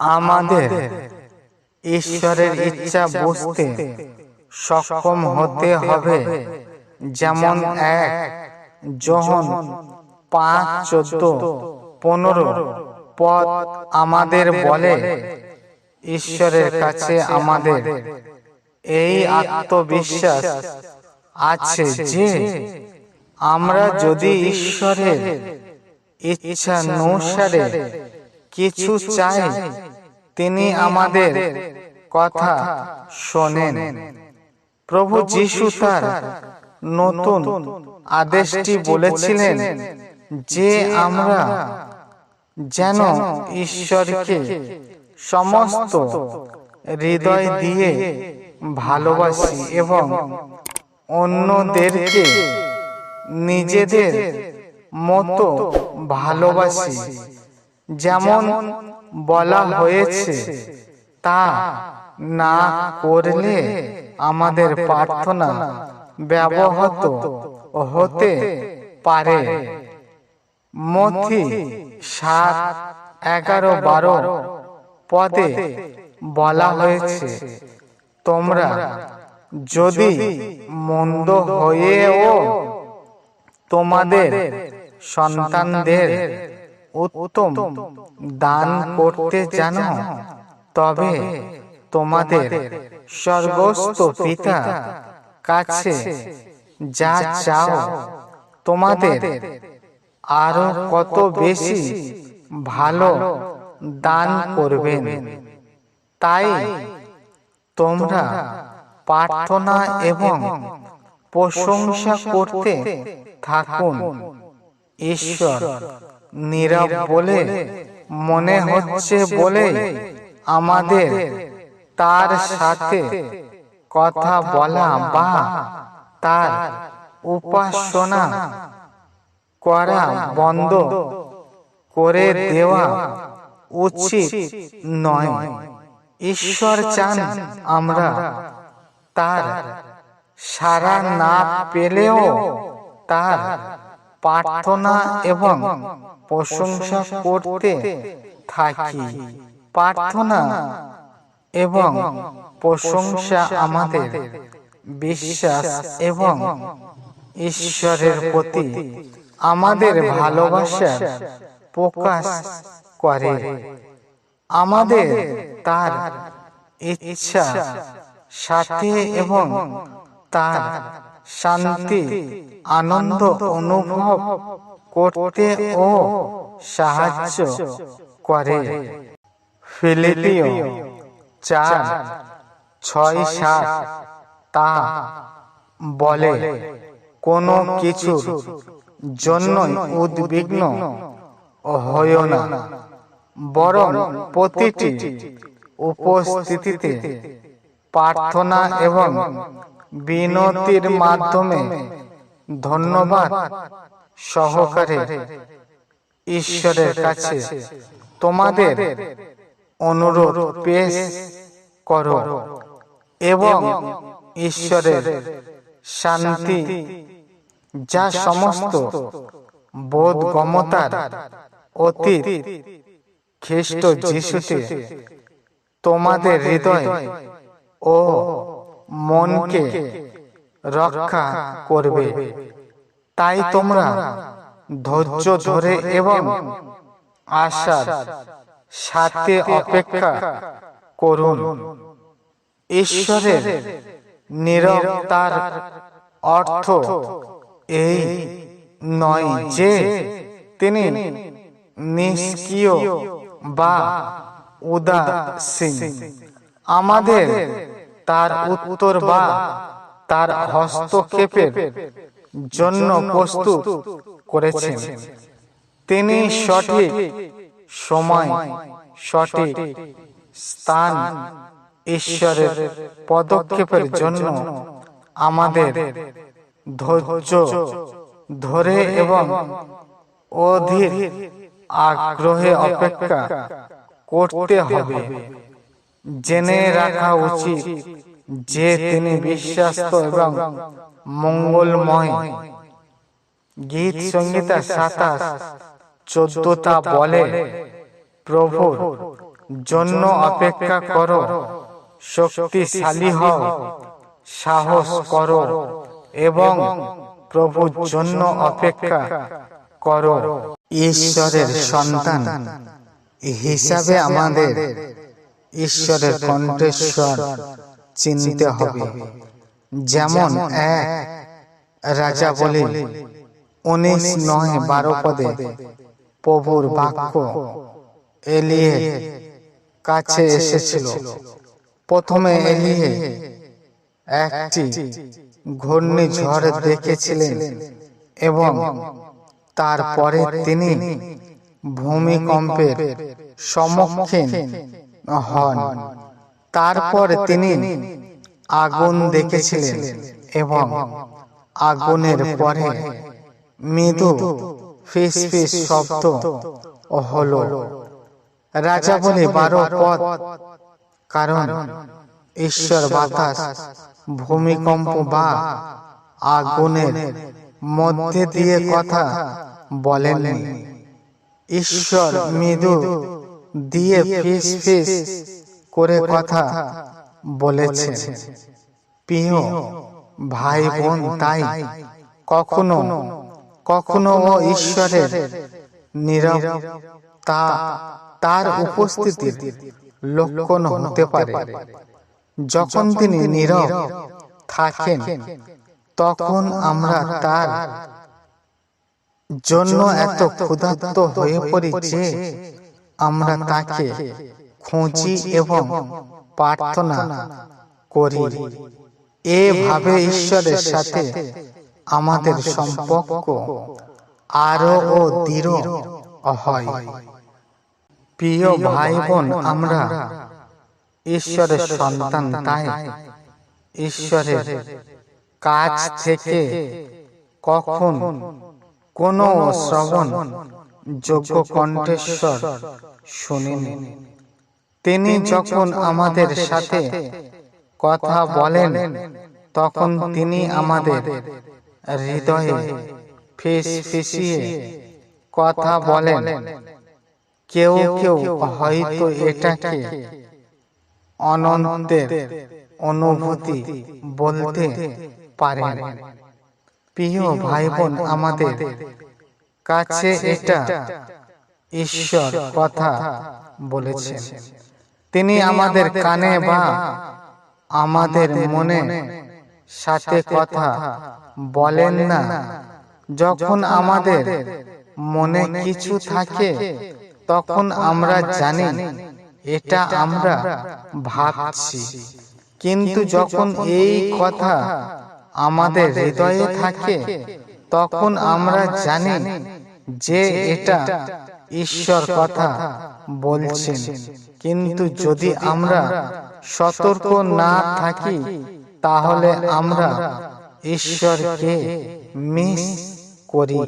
আমাদের ঈশ্বরের ইচ্ছা বুঝতে সক্ষম হতে হবে। যেমন এক যখন পাঁচ চোদ্দ পনেরো পদ আমাদের বলে ঈশ্বরের কাছে আমাদের এই আত্মবিশ্বাস আছে যে আমরা যদি ঈশ্বরের ইচ্ছা অনুসারে কিছু চাই তিনি আমাদের কথা শোনেন। প্রভু যিশু তার নতুন আদেশটি বলেছিলেন যে আমরা যেন ঈশ্বরকে সমস্ত হৃদয় দিয়ে ভালোবাসি এবং অন্যদেরকে নিজেদের মতো ভালোবাসি। যেমন বলা হয়েছে, তা না করলে আমাদের প্রার্থনা ব্যবহত হতে পারে। মথি সাত, এগারো, বারো পদে বলা হয়েছে, তোমরা যদি মন্দ হয়েও তোমাদের সন্তানদের উত্তম দান করতে জানো, তবে তোমাদের স্বর্গস্থ পিতা কাছে যা চাও, তোমাদের আরও কত বেশি ভালো দান করবেন। তাই তোমরা প্রার্থনা এবং প্রশংসা করতে থাকুন। ঈশ্বর নীরব বলে, মনে হচ্ছে বলে আমাদের তার সাথে কথা বলা বা তার উপাসনা করা বন্ধ করে দেওয়া উচিত নয়। ঈশ্বর চান আমরা তার সারা না পেলেও তার প্রার্থনা এবং প্রশংসা করতে থাকি। প্রার্থনা এবং প্রশংসা আমাদের বিশ্বাস এবং ঈশ্বরের প্রতি আমাদের ভালোবাসার প্রকাশ করে। আমাদের তার ইচ্ছা, সাথে এবং তার শান্তি আনন্দ অনুভব করতে ও সাহায্য করে। ফিলিপিও চার, ছয়, সাত, তা বলে, কোনো কিছুর জন্য উদ্বিগ্ন হয় না। বরং প্রতিটি উপস্থিতিতে প্রার্থনা এবং বিনতির মাধ্যমে ধন্যবাদ সহকারে ঈশ্বরের কাছে। তোমাদের অনুরোধ পেশ করো এবং ঈশ্বরের শান্তি, যা সমস্ত বোধগমতার অতীত খ্রিস্ট যিশুতে তোমাদের হৃদয় ও মনকে রক্ষা করবে। তাই তোমরা ধৈর্য ধরে এবং আশার সাথে অপেক্ষা করুন। ঈশ্বরের নীরবতার অর্থ এই নয় যে তিনি নিষ্ক্রিয় বা উদাসীন। আমাদের তার উত্তর বা তার হস্তক্ষেপের জন্য প্রস্তুত করেছেন। তিনি সঠিক সময়, সঠিক স্থান, ঈশ্বরের পদক্ষেপের জন্য আমাদের ধৈর্য ধরে এবং অধীর আগ্রহে অপেক্ষা করতে হবে। জেনে রাখা উচিত যে তিনি বিশ্বাস্ত এবং মঙ্গলময়। গীত সঙ্গীতা সাতাশ চোদ্দতা বলে, প্রভুর জন্য অপেক্ষা করো, শক্তিশালী হও, সাহস করো এবং প্রভুর জন্য অপেক্ষা করো। ঈশ্বরের সন্তান হিসাবে আমাদের ঈশ্বরের কণ্ঠস্বর। চিনতে হবে। যেমন এক রাজা বলে উনিশ নয় বারো পদে প্রভুর বাক্য এলিয়ে কাছে এসেছিল। প্রথমে এলিয়ে একটি ঘূর্ণিঝড় দেখেছিলেন এবং তারপরে তিনি ভূমিকম্পের সম্মুখীন হন। তারপর তিনি আগুন দেখেছিলেন এবং আগুনের পরে মৃদু ফিস ফিস শব্দ হলো। রাজা বলে বারো পদ কারণ ঈশ্বর বাতাস ভূমিকম্প বা আগুনের মধ্যে দিয়ে কথা বলেননি। ঈশ্বর মৃদু দিয়ে ফিস ফিস করে কথা বলেছে প্রিয় ভাই বোন তাই কখনো কখনো ও ঈশ্বরের নীরব তা তার উপস্থিতির লক্ষণ হতে পারে। যখন তিনি নীরব থাকেন তখন আমরা তার জন্য এত ক্ষুধার্ত হয়ে পড়ি যে আমরা তাকে খুঁজি এবং প্রার্থনা করি। এভাবে ঈশ্বরের সাথে আমাদের সম্পর্ক আরও ও দৃঢ় হয়। প্রিয় ভাই বোন আমরা ঈশ্বরের সন্তান, তাই ঈশ্বরের কাছ থেকে কখন কোন শ্রবণ, যোগ্য কণ্ঠেশ্বর শুনিনি। তিনি যখন আমাদের সাথে কথা বলেন তখন তিনি আমাদের হৃদয়ে ফিস ফিসিয়ে কথা বলেন। কেউ কেউ হয়তো এটাকে অনন্তের অনুভূতি বলতে পারেন। প্রিয় ভাই বোন আমাদের কাছে এটা ঈশ্বর কথা বলেছেন। তিনি আমাদের কানে বা আমাদের মনে সাথে কথা বলেন না। যখন আমাদের মনে কিছু থাকে তখন আমরা জানি এটা আমরা ভাবছি। কিন্তু যখন এই কথা আমাদের হৃদয়ে থাকে তখন আমরা জানি যে এটা ঈশ্বর কথা বলছেন। কিন্তু যদি আমরা সতর্ক না থাকি তাহলে আমরা ঈশ্বরকে মিস করি।